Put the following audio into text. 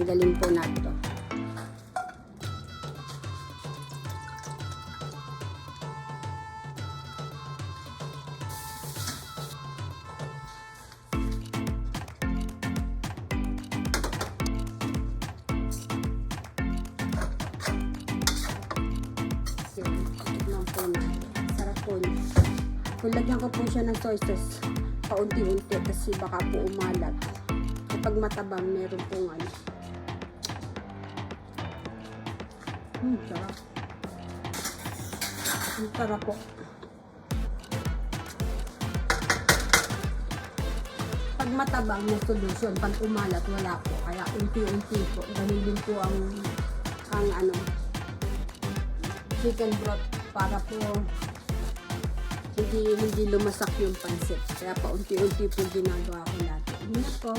Tanggalin po natin to. Kung lagyan ko po siya ng soy sauce, paunti-unti kasi baka po umalat. Kapag matabang, meron pong ano. Hmm, sarap. Ang sarap po. Pag matabang na solution, pag umalat, wala po. Kaya unti-unti po. Ganun din po ang, ang ano, chicken broth para po hindi hindi lumasak yung pansit. Kaya pa unti-unti po ginagawa ko natin. Ano po?